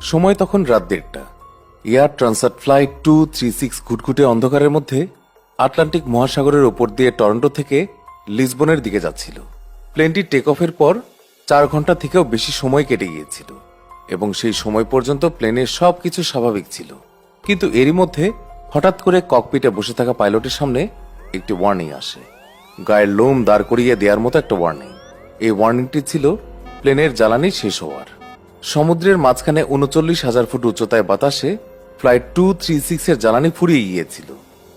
সময় তখন রাত দেড়টা। Air Transat flight two three six ঘুটঘুটে অন্ধকারের মধ্যে আটলান্টিক মহাসাগরের ওপর দিয়ে টরন্টো থেকে লিসবনের দিকে যাচ্ছিল। প্লেনটি টেক অফের পর চার ঘণ্টা থেকেও বেশি সময় কেটে গিয়েছিল এবং সেই সময় পর্যন্ত প্লেনের সব কিছু স্বাভাবিক ছিল। কিন্তু এরই মধ্যে হঠাৎ করে ককপিটে বসে থাকা পাইলটের সামনে একটি ওয়ার্নিং আসে। গায়ের লোম দাঁড় করিয়ে দেওয়ার মতো একটা ওয়ার্নিং এই ওয়ার্নিংটি ছিল প্লেনের জ্বালানি শেষ হওয়ার। সমুদ্রের মাঝখানে উনচল্লিশ হাজার ফুট উচ্চতায় বাতাসে ফ্লাইট টু থ্রি সিক্স এর জ্বালানি ফুরিয়ে গিয়েছিল।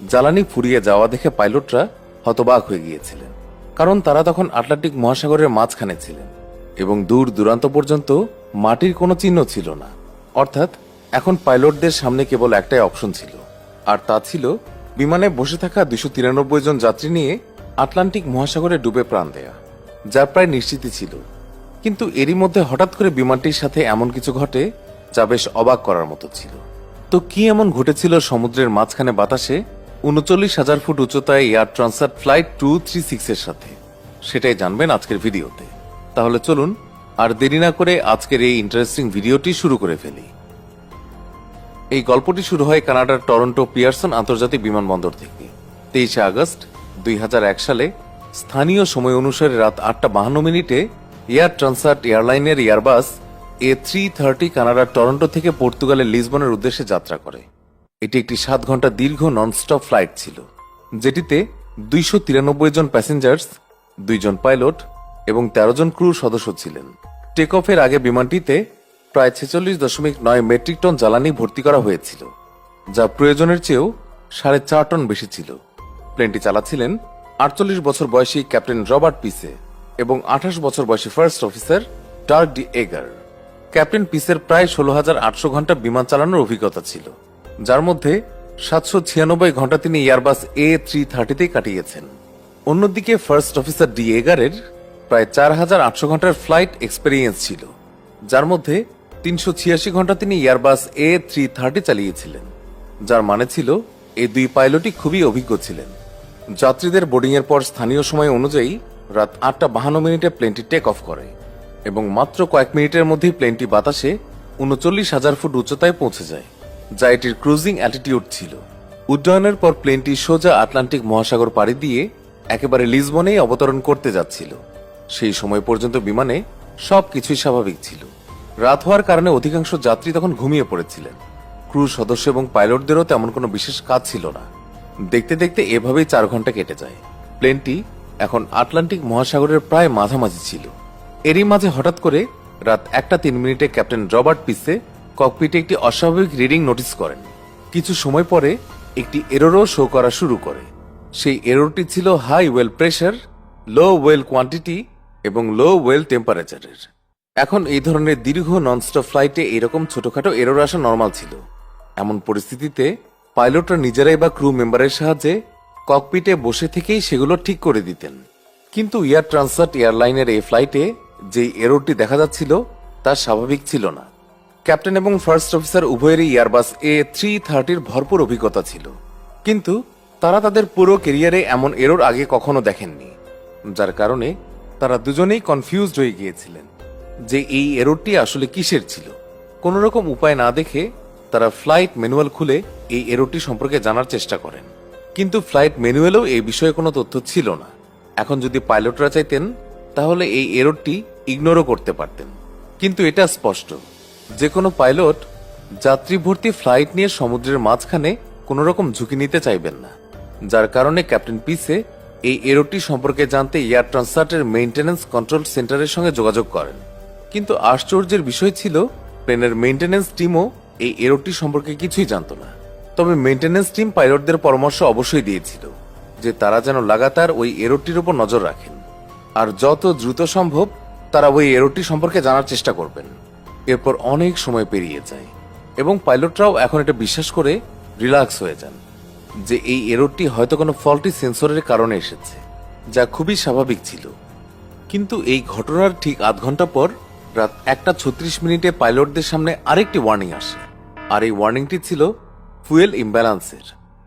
জ্বালানি ফুরিয়ে যাওয়া দেখে পাইলটরা হতবাক হয়ে গিয়েছিলেন, কারণ তারা তখন আটলান্টিক মহাসাগরের মাঝখানে ছিলেন এবং দূর দূরান্ত পর্যন্ত মাটির কোনো চিহ্ন ছিল না। অর্থাৎ, এখন পাইলটদের সামনে কেবল একটাই অপশন ছিল, আর তা ছিল বিমানে বসে থাকা দুশো তিরানব্বই জন যাত্রী নিয়ে আটলান্টিক মহাসাগরে ডুবে প্রাণ দেয়া যা প্রায় নিশ্চিতই ছিল। কিন্তু এরই মধ্যে হঠাৎ করে বিমানটির সাথে এমন কিছু ঘটে, যা বেশ অবাক করার মতো ছিল। তো কি এমন ঘটেছিল সমুদ্রের মাঝখানে বাতাসে? উনচল্লিশ হাজার ফুট উচ্চতায় Air Transat flight two three six এর সাথে। সেটাই জানবেন আজকের ভিডিওতে। তাহলে চলুন, আর দেরি না করে আজকের এই ইন্টারেস্টিং ভিডিওটি শুরু করে ফেলি। এই গল্পটি শুরু হয় কানাডার টরন্টো পিয়ারসন আন্তর্জাতিক বিমানবন্দর থেকে। তেইশে আগস্ট দুই হাজার এক সালে স্থানীয় সময় অনুসারে রাত আটটা বাহান্ন মিনিটে এয়ার ট্রান্সার্ট এয়ারলাইনের এয়ারবাস এ থ্রি থার্টি কানাডার টরন্টো থেকে পর্তুগালের লিসবনের উদ্দেশ্যে যাত্রা করে। এটি একটি সাত ঘণ্টা দীর্ঘ ননস্টপ ফ্লাইট ছিল, যেটিতে দুইশো তিরানব্বই জন প্যাসেঞ্জার্স দুইজন পাইলট এবং তেরো জন ক্রু সদস্য ছিলেন। টেক অফের আগে বিমানটিতে প্রায় ছেচল্লিশ দশমিক নয় মেট্রিক টন জ্বালানি ভর্তি করা হয়েছিল, যা প্রয়োজনের চেয়েও সাড়ে চার টন বেশি ছিল। প্লেনটি চালাচ্ছিলেন আটচল্লিশ বছর বয়সী ক্যাপ্টেন রবার্ট পিসে। এবং আঠাশ বছর বয়সী ফার্স্ট অফিসার ডার্ক ডি এগার। ক্যাপ্টেন পিসের প্রায় ষোলো হাজার আটশো ঘণ্টা বিমান চালানোর অভিজ্ঞতা ছিল, যার মধ্যে সাতশো ছিয়ানব্বই ঘণ্টা তিনি এয়ারবাস এ থ্রি থার্টিতেই কাটিয়েছেন। অন্যদিকে ফার্স্ট অফিসার ডি এগারের প্রায় চার হাজার আটশো ঘণ্টার ফ্লাইট এক্সপেরিয়েন্স ছিল, যার মধ্যে তিনশো ছিয়াশি ঘণ্টা তিনি এয়ারবাস এ থ্রি থার্টি চালিয়েছিলেন, যার মানে ছিল এই দুই পাইলটই খুবই অভিজ্ঞ ছিলেন। যাত্রীদের বোর্ডিংয়ের পর স্থানীয় সময় অনুযায়ী রাত আটটা বাহান্ন মিনিটে প্লেনটি টেক অফ করে এবং মাত্র কয়েক মিনিটের মধ্যেই প্লেনটি বাতাসে উনচল্লিশ হাজার ফুট উচ্চতায় পৌঁছে যায়, যা এটির ক্রুজিং অ্যাটিটিউড ছিল। উড্ডয়নের পর প্লেনটি সোজা আটলান্টিক মহাসাগর পাড়ি দিয়ে একেবারে লিসবনেই অবতরণ করতে যাচ্ছিল। সেই সময় পর্যন্ত বিমানে সবকিছুই স্বাভাবিক ছিল। রাত হওয়ার কারণে অধিকাংশ যাত্রী তখন ঘুমিয়ে পড়েছিলেন। ক্রু সদস্য এবং পাইলটদেরও তেমন কোনো বিশেষ কাজ ছিল না। দেখতে দেখতে এভাবেই চার ঘণ্টা কেটে যায়। প্লেনটি এখন আটলান্টিক মহাসাগরের প্রায় মাঝামাঝি ছিল। এরই মাঝে হঠাৎ করে রাত একটা তিন মিনিটে ক্যাপ্টেন রবার্ট পিসে ককপিটে একটি অস্বাভাবিক রিডিং নোটিস করেন। কিছু সময় পরে একটি এররও শো করা শুরু করে। সেই এরোরটি ছিল high oil pressure low oil quantity এবং লো ওয়েল টেম্পারেচারের। এখন এই ধরনের দীর্ঘ ননস্টপ ফ্লাইটে এরকম ছোটখাটো এরোর আসা নর্মাল ছিল। এমন পরিস্থিতিতে পাইলটরা নিজেরাই বা ক্রু মেম্বারের সাহায্যে ককপিটে বসে থেকেই সেগুলো ঠিক করে দিতেন। কিন্তু এয়ার ট্রান্সার্ট এয়ারলাইনের এই ফ্লাইটে যেই এররটি দেখা যাচ্ছিল, তা স্বাভাবিক ছিল না। ক্যাপ্টেন এবং ফার্স্ট অফিসার উভয়েরই এয়ারবাস এ থ্রি থার্টির ভরপুর অভিজ্ঞতা ছিল। কিন্তু তারা তাদের পুরো কেরিয়ারে এমন এরর আগে কখনো দেখেননি, যার কারণে তারা দুজনেই কনফিউজড হয়ে গিয়েছিলেন যে এই এররটি আসলে কিসের ছিল। কোনো রকম উপায় না দেখে তারা ফ্লাইট ম্যানুয়াল খুলে এই এররটি সম্পর্কে জানার চেষ্টা করেন। কিন্তু ফ্লাইট ম্যানুয়ালেও এই বিষয়ে কোনো তথ্য ছিল না। এখন যদি পাইলটরা চাইতেন, তাহলে এই এররটি ইগনোরও করতে পারতেন। কিন্তু এটা স্পষ্ট। যে কোনো পাইলট যাত্রী ভর্তি ফ্লাইট নিয়ে সমুদ্রের মাঝখানে কোনো রকম ঝুঁকি নিতে চাইবেন না। যার কারণে ক্যাপ্টেন পিসে এই এরোটি সম্পর্কে জানতে এয়ার ট্রান্সফার্টের মেইনটেনেন্স কন্ট্রোল সেন্টারের সঙ্গে যোগাযোগ করেন। কিন্তু আশ্চর্যের বিষয় ছিল, প্লেনের মেইনটেনেন্স টিমও এই এরোটি সম্পর্কে কিছুই জানত না। তবে মেইনটেনেন্স টিম পাইলটদের পরামর্শ অবশ্যই দিয়েছিল যে তারা যেন লাগাতার ওই এরোটির উপর নজর রাখেন। আর যত দ্রুত সম্ভব তারা ওই এরোটি সম্পর্কে জানার চেষ্টা করবেন। এরপর অনেক সময় পেরিয়ে যায় এবং পাইলটরাও এখন এটা বিশ্বাস করে রিল্যাক্স হয়ে যান যে এই এররটি হয়তো কোনো ফল্টি সেন্সরের কারণে এসেছে, যা খুবই স্বাভাবিক ছিল। কিন্তু এই ঘটনার ঠিক আধ ঘণ্টা পর রাত একটা ছত্রিশ মিনিটে পাইলটদের সামনে আরেকটি ওয়ার্নিং আসে। আর এই ওয়ার্নিংটি ছিল ফুয়েল ইমব্যালেন্সের।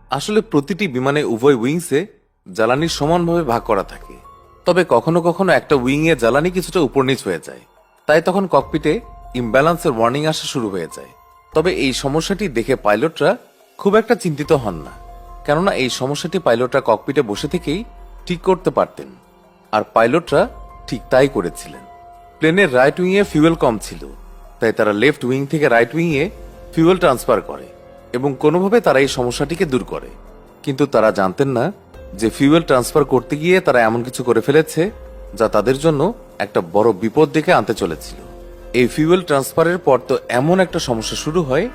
আসলে প্রতিটি বিমানে উভয় উইংসে জ্বালানি সমানভাবে ভাগ করা থাকে। তবে কখনো কখনো একটা উইং এ জ্বালানি কিছুটা উপর নিচ হয়ে যায়। তাই তখন ককপিটে ইমব্যালেন্সের ওয়ার্নিং আসা শুরু হয়ে যায়। তবে এই সমস্যাটি দেখে পাইলটরা খুব একটা চিন্তিত হন না। কেননা এই সমস্যাটি পাইলটরা ককপিটে বসে থেকেই ঠিক করতে পারতেন। আর পাইলটরা ঠিক তাই করেছিলেন। প্লেনের রাইট উইংয়ে ফিউয়েল কম ছিল। তাই তারা লেফট উইং থেকে রাইট উইংয়ে ফিউয়েল ট্রান্সফার করে। এবং কোনোভাবে তারা এই সমস্যাটিকে দূর করে। কিন্তু তারা জানতেন না যে ফিউয়েল ট্রান্সফার করতে গিয়ে তারা এমন কিছু করে ফেলেছে যা তাদের জন্য একটা বড় বিপদ ডেকে আনতে চলেছিল। এই ফিউয়েল ট্রান্সফারের পর তো এমন একটা সমস্যা শুরু হয়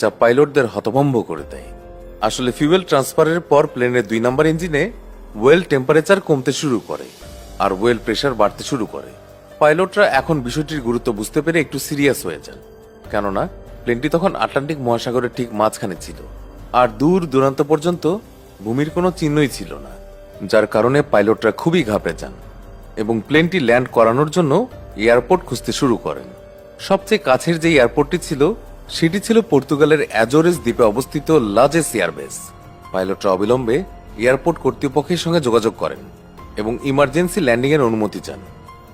যা পাইলটদের হতভম্ব করে দেয়। আসলে ফিউয়েল ট্রান্সফারের পর প্লেনের দুই নম্বর ইঞ্জিনে ওয়েল টেম্পারেচার কমতে শুরু করে আর ওয়েল প্রেশার বাড়তে শুরু করে। পাইলটরা এখন বিষয়টির গুরুত্ব বুঝতে পেরে একটু সিরিয়াস হয়ে যান। কেননা প্লেনটি তখন আটলান্টিক মহাসাগরের ঠিক মাঝখানে ছিল। আর দূর দূরান্ত পর্যন্ত ভূমির কোনো চিহ্নই ছিল না, যার কারণে পাইলটরা খুবই ঘাবড়ে যান এবং প্লেনটি ল্যান্ড করানোর জন্য এয়ারপোর্ট খুঁজতে শুরু করেন। সবচেয়ে কাছের যে এয়ারপোর্টটি ছিল, সেটি ছিল পর্তুগালের অ্যাজোরেস দ্বীপে অবস্থিত লাজেস এয়ারবেস। পাইলটরা অবিলম্বে এয়ারপোর্ট কর্তৃপক্ষের সঙ্গে যোগাযোগ করেন এবং ইমার্জেন্সি ল্যান্ডিং এর অনুমতি চান।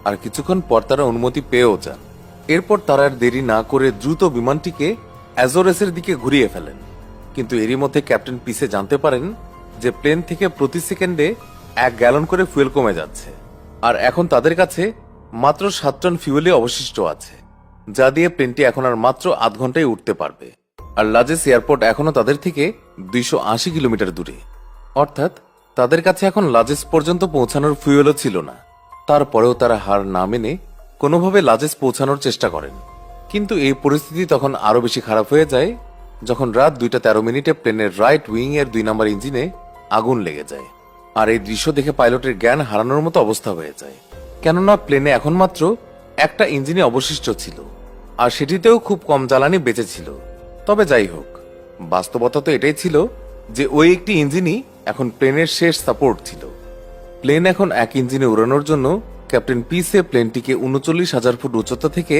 আর কিছুক্ষণ পর তারা অনুমতি পেয়েও যান। এরপর তারা আর দেরি না করে দ্রুত বিমানটিকে অ্যাজোরেসের দিকে ঘুরিয়ে ফেলেন। কিন্তু এরই মধ্যে ক্যাপ্টেন পিসে জানতে পারেন যে প্লেন থেকে প্রতি সেকেন্ডে এক গ্যালন করে ফুয়েল কমে যাচ্ছে। আর এখন তাদের কাছে মাত্র সাত টন ফিউয়েলই অবশিষ্ট আছে, যা দিয়ে প্লেনটি এখন আর মাত্র আধ ঘন্টায় উঠতে পারবে। আর লাজেস এয়ারপোর্ট এখনও তাদের থেকে দুইশো আশি কিলোমিটার দূরে। অর্থাৎ তাদের কাছে এখন লাজেস পর্যন্ত পৌঁছানোর ফুয়েলও ছিল না। তারপরেও তারা হার না মেনে কোনোভাবে লাজেস পৌঁছানোর চেষ্টা করেন। কিন্তু এই পরিস্থিতি তখন আরও বেশি খারাপ হয়ে যায়, যখন রাত দুইটা তেরো মিনিটে প্লেনের রাইট উইং এর দুই নম্বর ইঞ্জিনে আগুন লেগে যায়। আর এই দৃশ্য দেখে পাইলটের জ্ঞান হারানোর মতো অবস্থা হয়ে যায়। কেননা প্লেনে এখন মাত্র একটা ইঞ্জিনে অবশিষ্ট ছিল, আর সেটিতেও খুব কম জ্বালানি বেঁচে ছিল। তবে যাই হোক, বাস্তবতা তো এটাই ছিল যে ওই একটি ইঞ্জিনই এখন প্লেনের শেষ সাপোর্ট ছিল। প্লেন এখন এক ইঞ্জিনে উড়ানোর জন্য ক্যাপ্টেন পিসে প্লেনটিকে উনচল্লিশ হাজার ফুট উচ্চতা থেকে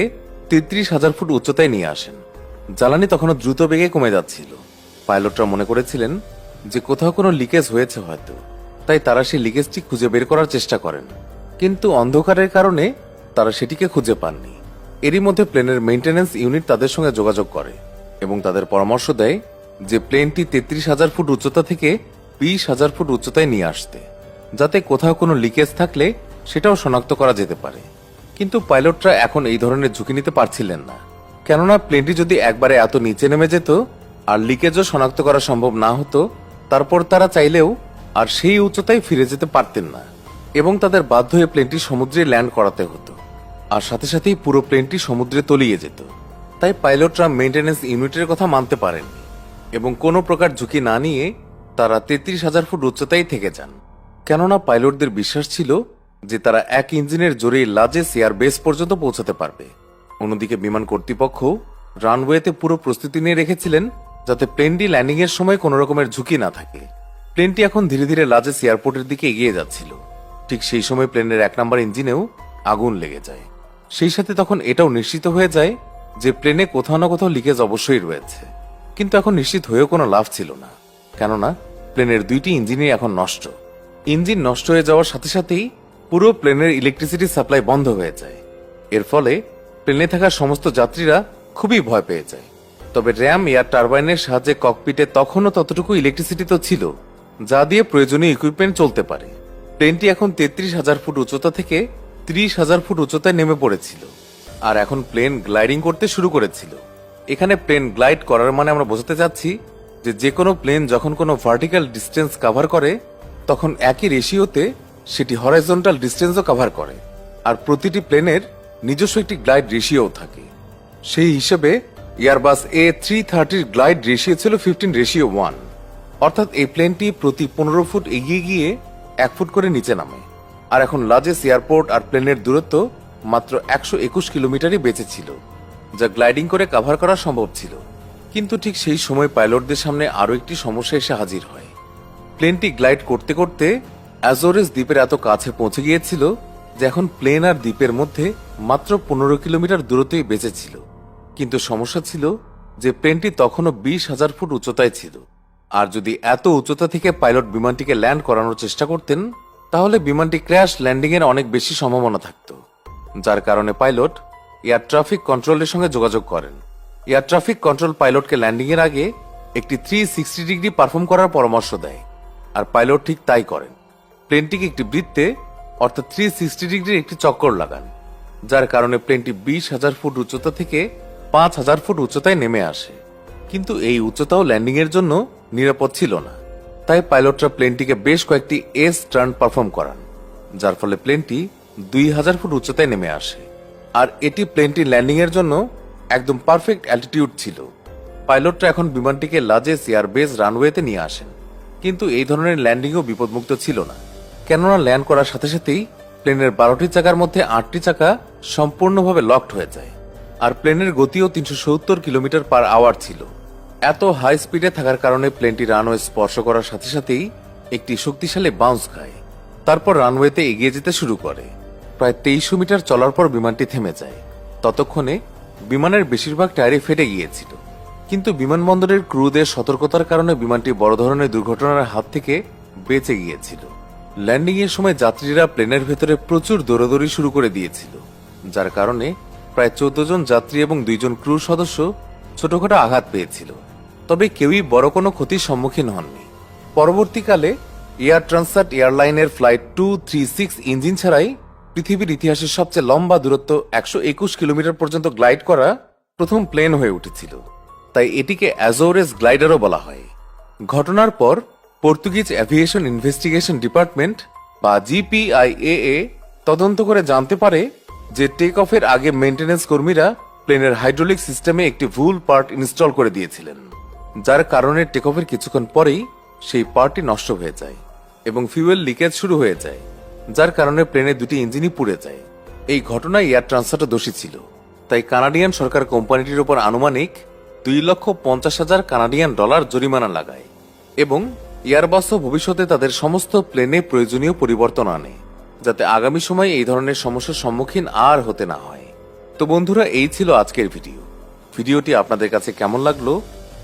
তেত্রিশ হাজার ফুট উচ্চতায় নিয়ে আসেন। জ্বালানি তখনও দ্রুত বেগে কমে যাচ্ছিল। পাইলটরা মনে করেছিলেন যে কোথাও কোনো লিকেজ হয়েছে হয়তো, তাই তারা সেই লিকেজটি খুঁজে বের করার চেষ্টা করেন। কিন্তু অন্ধকারের কারণে তারা সেটিকে খুঁজে পাননি। এরই মধ্যে প্লেনের মেইনটেনেন্স ইউনিট তাদের সঙ্গে যোগাযোগ করে এবং তাদের পরামর্শ দেয় যে প্লেনটি তেত্রিশ হাজার ফুট উচ্চতা থেকে বিশ হাজার ফুট উচ্চতায় নিয়ে আসতে, যাতে কোথাও কোনো লিকেজ থাকলে সেটাও শনাক্ত করা যেতে পারে। কিন্তু পাইলটরা এখন এই ধরনের ঝুঁকি নিতে পারছিলেন না। কেননা প্লেনটি যদি একবারে এত নিচে নেমে যেত আর লিকেজও শনাক্ত করা সম্ভব না হতো, তারপর তারা চাইলেও আর সেই উচ্চতায় ফিরে যেতে পারতেন না এবং তাদের বাধ্য হয়ে প্লেনটি সমুদ্রে ল্যান্ড করাতে হতো। আর সাথে সাথেই পুরো প্লেনটি সমুদ্রে তলিয়ে যেত। তাই পাইলটরা মেইনটেনেন্স ইউনিটের কথা মানতে পারেননি এবং কোনো প্রকার ঝুঁকি না নিয়ে তারা তেত্রিশ হাজার ফুট উচ্চতায় থেকে যান। কেননা পাইলটদের বিশ্বাস ছিল যে তারা এক ইঞ্জিনের জোরেই লাজেস এয়ার বেস পর্যন্ত পৌঁছাতে পারবে। অন্যদিকে বিমান কর্তৃপক্ষ রানওয়েতে পুরো প্রস্তুতি নিয়ে রেখেছিলেন যাতে প্লেনটি ল্যান্ডিং এর সময় কোনো রকমের ঝুঁকি না থাকে। প্লেনটি এখন ধীরে ধীরে লাজেস এয়ারপোর্টের দিকে এগিয়ে যাচ্ছিল। ঠিক সেই সময় প্লেনের এক নম্বর ইঞ্জিনেও আগুন লেগে যায়। সেই সাথে তখন এটাও নিশ্চিত হয়ে যায় যে প্লেনে কোথাও না কোথাও লিকেজ অবশ্যই রয়েছে। কিন্তু এখন নিশ্চিত হয়েও কোনো লাভ ছিল না। কেননা, প্লেনের দুইটি ইঞ্জিনই এখন নষ্ট। ইঞ্জিন নষ্ট হয়ে যাওয়ার সাথে সাথেই পুরো প্লেনের ইলেকট্রিসিটি সাপ্লাই বন্ধ হয়ে যায়। এর ফলে প্লেনে থাকা সমস্ত যাত্রীরা খুবই ভয় পেয়ে যায়। তবে র্যাম এয়ার টারবাইনের সাহায্যে ককপিটে তখনও ততটুকু ইলেকট্রিসিটি তো ছিল, যা দিয়ে প্রয়োজনীয় ইকুইপমেন্ট চলতে পারে। প্লেনটি এখন তেত্রিশ হাজার ফুট উচ্চতা থেকে ত্রিশ হাজার ফুট উচ্চতায় নেমে পড়েছিল, আর এখন প্লেন গ্লাইডিং করতে শুরু করেছিল। এখানে প্লেন গ্লাইড করার মানে আমরা বোঝাতে চাচ্ছি যে যে কোনো প্লেন যখন কোনো ভার্টিক্যাল ডিস্টেন্স কভার করে, তখন একই রেশিওতে সেটি হরাইজন্টাল ডিস্টেন্সও কভার করে, আর প্রতিটি প্লেনের নিজস্ব একটি গ্লাইড রেশিও থাকে। সেই হিসেবে এয়ারবাস এ থ্রি থার্টির গ্লাইড রেশিও ছিল ফিফটিন রেশিও ওয়ান অর্থাৎ এই প্লেনটি প্রতি পনেরো ফুট এগিয়ে গিয়ে এক ফুট করে নিচে নামে। আর এখন লাজেস এয়ারপোর্ট আর প্লেনের দূরত্ব মাত্র একশো একুশ কিলোমিটারই বেঁচে ছিল, যা গ্লাইডিং করে কভার করা সম্ভব ছিল। কিন্তু ঠিক সেই সময় পাইলটদের সামনে আরও একটি সমস্যা এসে হাজির হয়। প্লেনটি গ্লাইড করতে করতে অ্যাজোরেস দ্বীপের এত কাছে পৌঁছে গিয়েছিল যে এখন প্লেন আর দ্বীপের মধ্যে মাত্র পনেরো কিলোমিটার দূরত্বেই বেঁচেছিল কিন্তু সমস্যা ছিল যে প্লেনটি তখনও বিশ হাজার ফুট উচ্চতায় ছিল। আর যদি এত উচ্চতা থেকে পাইলট বিমানটিকে ল্যান্ড করানোর চেষ্টা করতেন, তাহলে বিমানটি ক্র্যাশ ল্যান্ডিংয়ের অনেক বেশি সম্ভাবনা থাকত, যার কারণে পাইলট এয়ার ট্রাফিক কন্ট্রোলের সঙ্গে যোগাযোগ করেন। এয়ার ট্রাফিক কন্ট্রোল পাইলটকে ল্যান্ডিংয়ের আগে একটি থ্রি সিক্সটি ডিগ্রি পারফর্ম করার পরামর্শ দেয়, আর পাইলট ঠিক তাই করেন। প্লেনটিকে একটি বৃত্তে, অর্থাৎ থ্রি সিক্সটি ডিগ্রির একটি চক্কর লাগান, যার কারণে প্লেনটি বিশ হাজার ফুট উচ্চতা থেকে পাঁচ হাজার ফুট উচ্চতায় নেমে আসে। কিন্তু এই উচ্চতাও ল্যান্ডিং এর জন্য নিরাপদ ছিল না। তাই পাইলটরা প্লেনটিকে বেশ কয়েকটি এস টার্ন পারফর্ম করান, যার ফলে প্লেনটি দুই হাজার ফুট উচ্চতায় নেমে আসে। আর এটি প্লেনটি ল্যান্ডিং এর জন্য একদম পারফেক্ট অ্যালটিটিউড ছিল। পাইলটরা এখন বিমানটিকে লাজেস এয়ারবেস রানওয়েতে নিয়ে আসেন, কিন্তু এই ধরনের ল্যান্ডিংও বিপদমুক্ত ছিল না। কেননা ল্যান্ড করার সাথে সাথেই প্লেনের বারোটি চাকার মধ্যে আটটি চাকা সম্পূর্ণভাবে লকড হয়ে যায়। আর প্লেনের গতিও তিনশো সত্তর কিলোমিটার পার আওয়ার ছিল। এত হাই স্পিডে থাকার কারণে প্লেনটি রানওয়ে স্পর্শ করার সাথে সাথেই একটি শক্তিশালী বাউন্স খায়। তারপর রানওয়েতে এগিয়ে যেতে শুরু করে। প্রায় তেইশশো মিটার চলার পর বিমানটি থেমে যায়। ততক্ষণে বিমানের বেশিরভাগ টায়ারে ফেটে গিয়েছিল। কিন্তু বিমানবন্দরের ক্রুদের সতর্কতার কারণে বিমানটি বড় ধরনের দুর্ঘটনার হাত থেকে বেঁচে গিয়েছিল। ল্যান্ডিং এর সময় যাত্রীরা প্লেনের ভেতরে প্রচুর দৌড়াদৌড়ি শুরু করে দিয়েছিল, যার কারণে প্রায় চোদ্দ জন যাত্রী এবং দুইজন ক্রু সদস্য ছোটখাটো আঘাত পেয়েছিল। তবে কেউই বড় কোনো ক্ষতির সম্মুখীন হননি। পরবর্তীকালে Air Transat এয়ারলাইনের flight two three six engine ছাড়াই পৃথিবীর ইতিহাসের সবচেয়ে লম্বা দূরত্ব একশো একুশ কিলোমিটার পর্যন্ত গ্লাইড করা প্রথম প্লেন হয়ে উঠেছিল। তাই এটিকে অ্যাজোরেস গ্লাইডারও বলা হয়। ঘটনার পর পর্তুগিজ অ্যাভিয়েশন ইনভেস্টিগেশন ডিপার্টমেন্ট বা জিপিআইএ তদন্ত করে জানতে পারে যে টেক অফের আগে মেইনটেনেন্স কর্মীরা প্লেনের হাইড্রোলিক সিস্টেমে একটি ভুল পার্ট ইনস্টল করে দিয়েছিলেন, যার কারণে টেক অফের কিছুক্ষণ পরেই সেই পার্টটি নষ্ট হয়ে যায় এবং ফিউয়েল লিকেজ শুরু হয়ে যায়, যার কারণে প্লেনের দুটি ইঞ্জিনই পুড়ে যায়। এই ঘটনায় এয়ার ট্রান্সফারটা দোষী ছিল। তাই কানাডিয়ান সরকার কোম্পানিটির উপর আনুমানিক দুই লক্ষ পঞ্চাশ হাজার কানাডিয়ান ডলার জরিমানা লাগায় এবং এয়ারবাসও ভবিষ্যতে তাদের সমস্ত প্লেনে প্রয়োজনীয় পরিবর্তন আনে, যাতে আগামী সময়ে এই ধরনের সমস্যার সম্মুখীন আর হতে না হয়। তো বন্ধুরা, এই ছিল আজকের ভিডিও। ভিডিওটি আপনাদের কাছে কেমন লাগল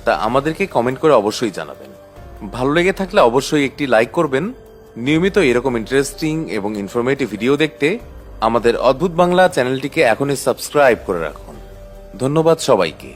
তা আমাদেরকে কমেন্ট করে অবশ্যই জানাবেন। ভালো লেগে থাকলে অবশ্যই একটি লাইক করবেন। নিয়মিত এরকম ইন্টারেস্টিং এবং ইনফরমেটিভ ভিডিও দেখতে আমাদের অদ্ভুত বাংলা চ্যানেলটিকে এখনই সাবস্ক্রাইব করে রাখুন। ধন্যবাদ সবাইকে।